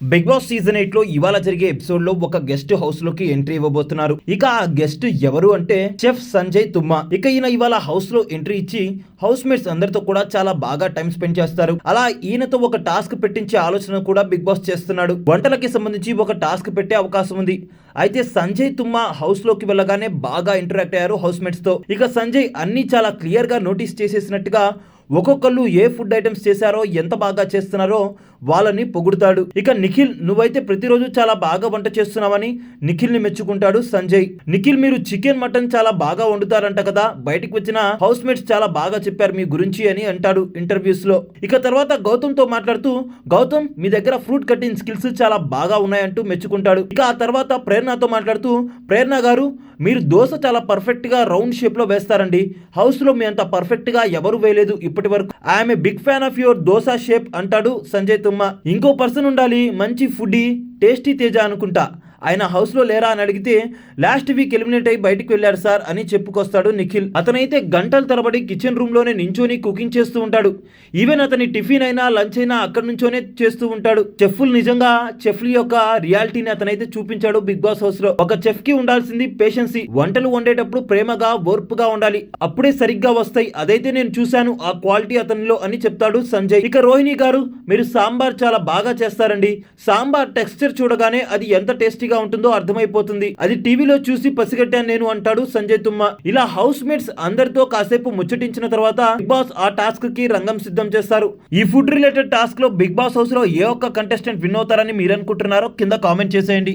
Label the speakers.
Speaker 1: Big boss season ఎయిట్లో ఇవాళ జరిగే ఎపిసోడ్లో ఒక గెస్ట్ హౌస్లోకి ఎంట్రీ ఇవ్వబోతున్నారు. ఇక ఆ గెస్ట్ ఎవరు అంటే చెఫ్ సంజయ్ తుమ్మా. ఇక ఈయన ఇవాళ హౌస్లో ఎంట్రీ ఇచ్చి హౌస్ మేట్స్ అందరితో కూడా చాలా బాగా టైం స్పెండ్ చేస్తారు. అలా ఈయనతో ఒక టాస్క్ పెట్టించే ఆలోచన కూడా బిగ్ బాస్ చేస్తున్నాడు. వంటలకి సంబంధించి ఒక టాస్క్ పెట్టే అవకాశం ఉంది. అయితే సంజయ్ తుమ్మా హౌస్లోకి వెళ్ళగానే బాగా ఇంటరాక్ట్ అయ్యారు హౌస్ మేట్స్తో ఇక సంజయ్ అన్ని చాలా క్లియర్గా నోటీస్ చేసేసినట్టుగా ఒక్కొక్కళ్ళు ఏ ఫుడ్ ఐటమ్స్ చేశారో ఎంత బాగా చేస్తున్నారో వాళ్ళని పొగుడుతాడు. ఇక నిఖిల్ నువ్వైతే ప్రతిరోజు చాలా బాగా వంట చేస్తున్నావని నిఖిల్ని మెచ్చుకుంటాడు సంజయ్. నిఖిల్ మీరు చికెన్ మటన్ చాలా బాగా వండుతారంట కదా. బయటకు వచ్చిన హౌస్ మేట్స్ చాలా బాగా చెప్పారు మీ గురించి అని అంటాడు ఇంటర్వ్యూస్లో ఇక తర్వాత గౌతమ్తో మాట్లాడుతూ గౌతమ్ మీ దగ్గర ఫ్రూట్ కటింగ్ స్కిల్స్ చాలా బాగా ఉన్నాయంటూ మెచ్చుకుంటాడు. ఇక ఆ తర్వాత ప్రేరణతో మాట్లాడుతూ ప్రేరణ గారు మీరు దోశ చాలా పర్ఫెక్ట్గా రౌండ్ షేప్లో వేస్తారండి. హౌస్లో మీ అంత పర్ఫెక్ట్గా ఎవరు వేయలేదు. ఇప్పటి వరకు. I'm a big fan of your dosa shape అంటాడు సంజయ్ తుమ్మ. ఇంకో పర్సన్ ఉండాలి మంచి ఫుడీ టేస్టీ తేజ అనుకుంటా. ఆయన హౌస్లో లేరా అని అడిగితే లాస్ట్ వీక్ ఎలిమినేట్ అయ్యి బయటికి వెళ్ళాడు సార్ అని చెప్పుకొస్తాడు నిఖిల్. అతనైతే గంటల తరబడి కిచెన్ రూమ్లోనే నించొని కుకింగ్ చేస్తూ ఉంటాడు. ఈవెన్ అతని టిఫిన్ అయినా లంచ్ అయినా అక్కడి నుంచోనే చేస్తూ ఉంటాడు. చెఫ్లు నిజంగా చెఫ్ల యొక్క రియాలిటీని అతనైతే చూపించాడు బిగ్ బాస్ హౌస్లో ఒక చెఫ్కి ఉండాల్సింది పేషెన్సీ వంటలు వండేటప్పుడు ప్రేమగా ఓర్పుగా ఉండాలి. అప్పుడే సరిగ్గా వస్తాయి. అదైతే నేను చూశాను. ఆ క్వాలిటీ అతనిలో అని చెప్తాడు సంజయ్. ఇక రోహిణి గారు మీరు సాంబార్ చాలా బాగా చేస్తారండి. సాంబార్ టెక్స్చర్ చూడగానే అది ఎంత టేస్టీ టేస్టీగా ఉంటుందో అర్థమైపోతుంది. అది టీవీలో చూసి పసిగట్టాను నేను అంటాడు సంజయ్ తుమ్మ. ఇలా హౌస్ మేట్స్ అందరితో కాసేపు ముచ్చటించిన తర్వాత బిగ్ బాస్ ఆ టాస్క్కి రంగం సిద్ధం చేస్తారు. ఈ ఫుడ్ రిలేటెడ్ టాస్క్లో బిగ్ బాస్ హౌస్లో ఏ ఒక్క కంటెస్టెంట్ విన్ అవుతారని మీరు అనుకుంటున్నారో కింద కామెంట్ చేసేయండి.